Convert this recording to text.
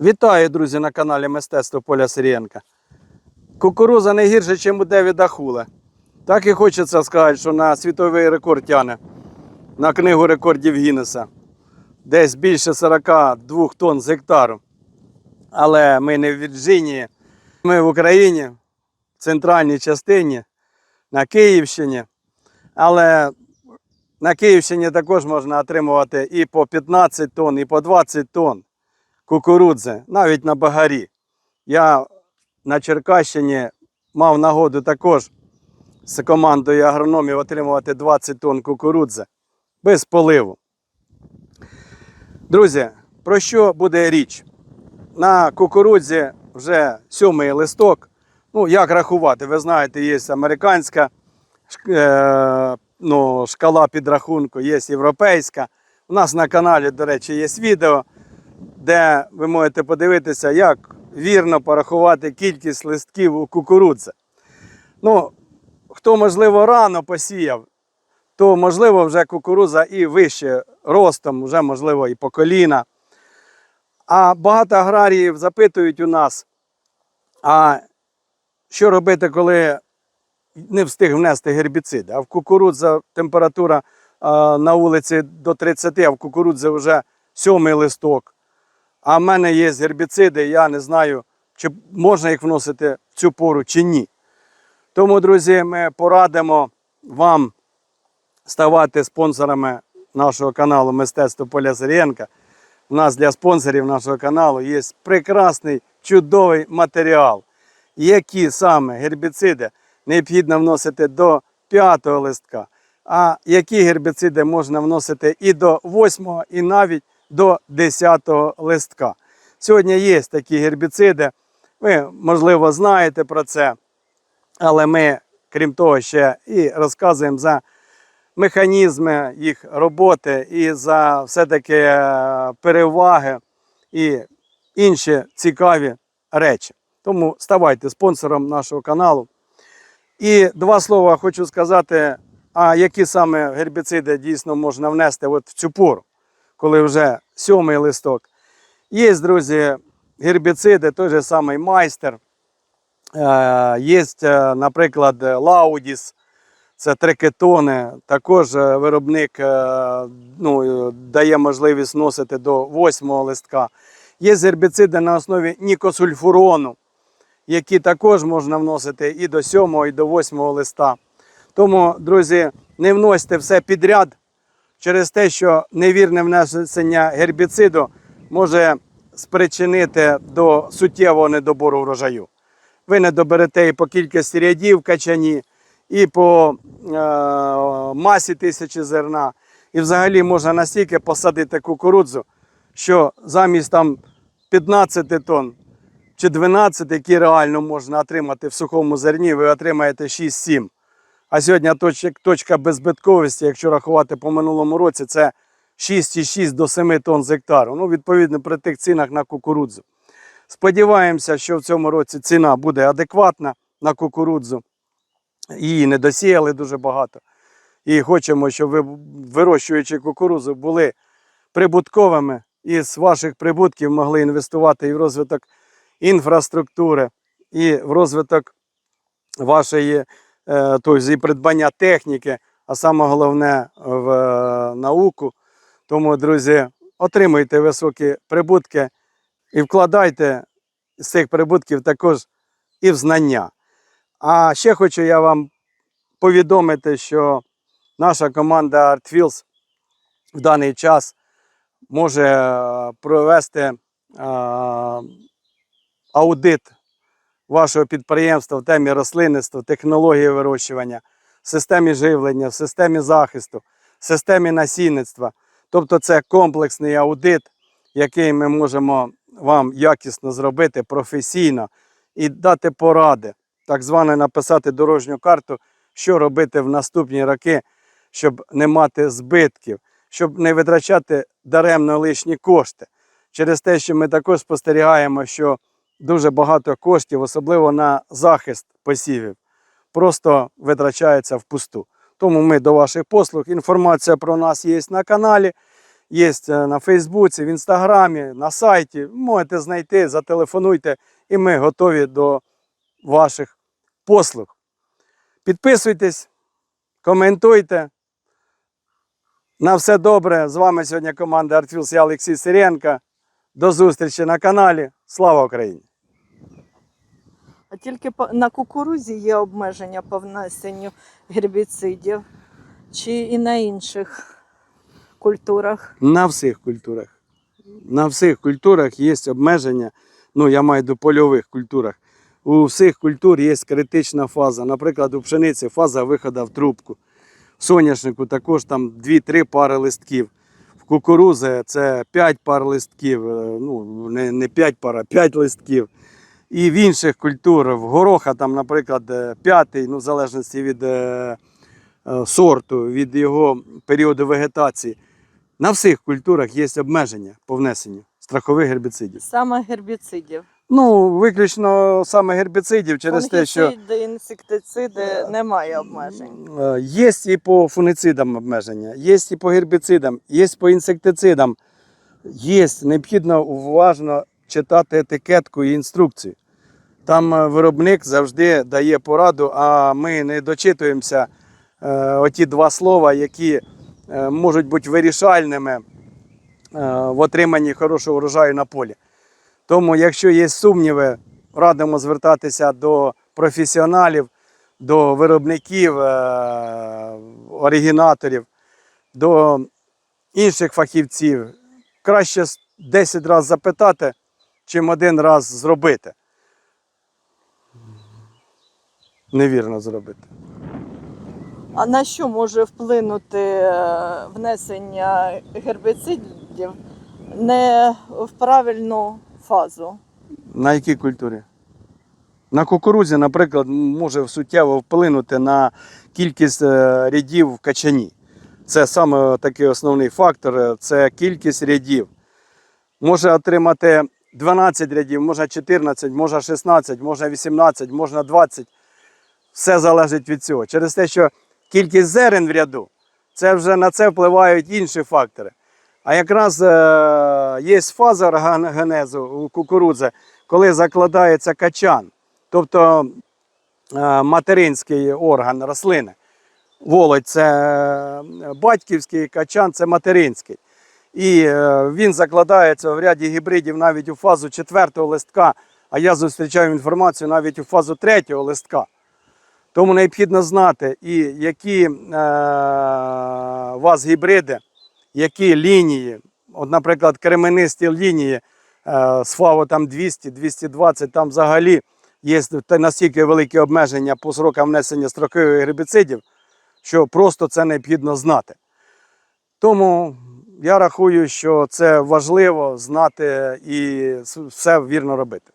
Вітаю, друзі, на каналі Мистецтво Поля Сирієнка. Кукуруза не гірше, ніж у Девіда Хула. Так і хочеться сказати, що на світовий рекорд тяне на книгу рекордів Гіннеса. Десь більше 42 тонн з гектару. Але ми не в Вірджинії, ми в Україні, в центральній частині, на Київщині. Але на Київщині також можна отримувати і по 15 тонн, і по 20 тонн кукурудзи, навіть на багарі. Я на Черкащині мав нагоду також з командою агрономів отримувати 20 тонн кукурудзи без поливу. Друзі, про що буде річ? На кукурудзі вже сьомий листок. Ну, як рахувати? Ви знаєте, є американська е, ну, шкала підрахунку, є європейська. У нас на каналі, до речі, є відео, де ви можете подивитися, як вірно порахувати кількість листків у кукурудзи. Ну, хто, можливо, рано посіяв, то, можливо, вже кукурудза і вище ростом, вже, можливо, і по коліна. А багато аграріїв запитують у нас, а що робити, коли не встиг внести гербіцид? А в кукурудза температура на вулиці до 30, а в кукурудзі вже сьомий листок. А в мене є гербіциди, я не знаю, чи можна їх вносити в цю пору чи ні. Тому, друзі, ми порадимо вам ставати спонсорами нашого каналу Мистецтво Поля Зирєнка. У нас для спонсорів нашого каналу є прекрасний чудовий матеріал, які саме гербіциди необхідно вносити до п'ятого листка, а які гербіциди можна вносити і до восьмого, і навіть до 10 листка. Сьогодні є такі гербіциди. Ви, можливо, знаєте про це, але ми, крім того, ще і розказуємо за механізми їх роботи і за все-таки е, переваги і інші цікаві речі. Тому ставайте спонсором нашого каналу. І два слова хочу сказати, а які саме гербіциди дійсно можна внести от в цю пору, коли вже сьомий листок. Є, друзі, гербіциди, той же самий майстер. Е, Є, е, наприклад, Лаудіс, це трикетони. Також е, виробник ну, дає можливість вносити до восьмого листка. Є гербіциди на основі нікосульфурону, які також можна вносити і до сьомого, і до восьмого листа. Тому, друзі, не вносьте все підряд через те, що невірне внесення гербіциду може спричинити до суттєвого недобору врожаю. Ви не доберете і по кількості рядів качані, і по е, масі тисячі зерна. І взагалі можна настільки посадити кукурудзу, що замість там 15 тонн чи 12, які реально можна отримати в сухому зерні, ви отримаєте 6-7. А сьогодні точка, беззбитковості, якщо рахувати по минулому році, це 6,6 до 7 тонн з гектару. Ну, відповідно, при тих цінах на кукурудзу. Сподіваємося, що в цьому році ціна буде адекватна на кукурудзу. Її не досіяли дуже багато. І хочемо, щоб ви, вирощуючи кукурудзу, були прибутковими і з ваших прибутків могли інвестувати і в розвиток інфраструктури, і в розвиток вашої тобто, і придбання техніки, а саме головне в е, науку. Тому, друзі, отримуйте високі прибутки і вкладайте з цих прибутків також і в знання. А ще хочу я вам повідомити, що наша команда ArtFields в даний час може е, провести е, аудит вашого підприємства в темі рослинництва, технології вирощування, в системі живлення, в системі захисту, в системі насінництва. Тобто це комплексний аудит, який ми можемо вам якісно зробити професійно і дати поради, так зване написати дорожню карту, що робити в наступні роки, щоб не мати збитків, щоб не витрачати даремно лишні кошти. Через те, що ми також спостерігаємо, що дуже багато коштів, особливо на захист посівів, просто витрачається впусту. Тому ми до ваших послуг. Інформація про нас є на каналі. є е, на Фейсбуці, в Інстаграмі, на сайті. Можете знайти, зателефонуйте, і ми готові до ваших послуг. Підписуйтесь, коментуйте. На все добре. З вами сьогодні команда Артфілс я Олексій Сиренко. До зустрічі на каналі. Слава Україні! А тільки на кукурузі є обмеження по внесенню гербіцидів чи і на інших культурах. На всіх культурах. На всіх культурах є обмеження. Ну, я маю до польових культурах. У всіх культур є критична фаза. Наприклад, у пшениці фаза виходу в трубку. В соняшнику також там 2-3 пари листків. В кукурузи це 5 пар листків, е, ну, не, не 5 пар, а 5 листків. І в інших культурах, в гороха, там, наприклад, е, п'ятий, ну, в залежності від е, е, сорту, від його періоду вегетації. На всіх культурах є обмеження по внесенню страхових гербіцидів. Саме гербіцидів. Ну, виключно саме гербіцидів через те, що Фунгіциди, інсектициди немає обмежень. є і по фуницидам обмеження, є і по гербіцидам, є по інсектицидам. Є необхідно уважно читати етикетку і інструкцію. Там е, виробник завжди дає пораду, а ми не дочитуємося е, оті два слова, які е, можуть бути вирішальними в отриманні хорошого врожаю на полі. Тому, якщо є сумніви, радимо звертатися до професіоналів, до виробників, оригінаторів, до інших фахівців. Краще 10 разів запитати, чим один раз зробити. Невірно зробити. А на що може вплинути е, внесення гербіцидів не в правильну фазу? На якій культурі? На кукурузі, наприклад, може суттєво вплинути на кількість е, рядів в качані. Це саме такий основний фактор е, це кількість рядів. Може отримати 12 рядів, може 14, може 16, може 18, може 20. Все залежить від цього. Через те, що кількість зерен в ряду, це вже на це впливають інші фактори. А якраз е, є фаза органогенезу у кукурудзи, коли закладається качан, тобто е, материнський орган рослини. Володь це е, батьківський, качан це материнський. І е, він закладається в ряді гібридів навіть у фазу четвертого листка, а я зустрічаю інформацію навіть у фазу третього листка. Тому необхідно знати, і які е, у вас гібриди, які лінії, от, наприклад, кременисті лінії е, з ФАВО там 200, 220, там взагалі є настільки великі обмеження по срокам внесення строкових гербіцидів, що просто це необхідно знати. Тому я рахую, що це важливо знати і все вірно робити.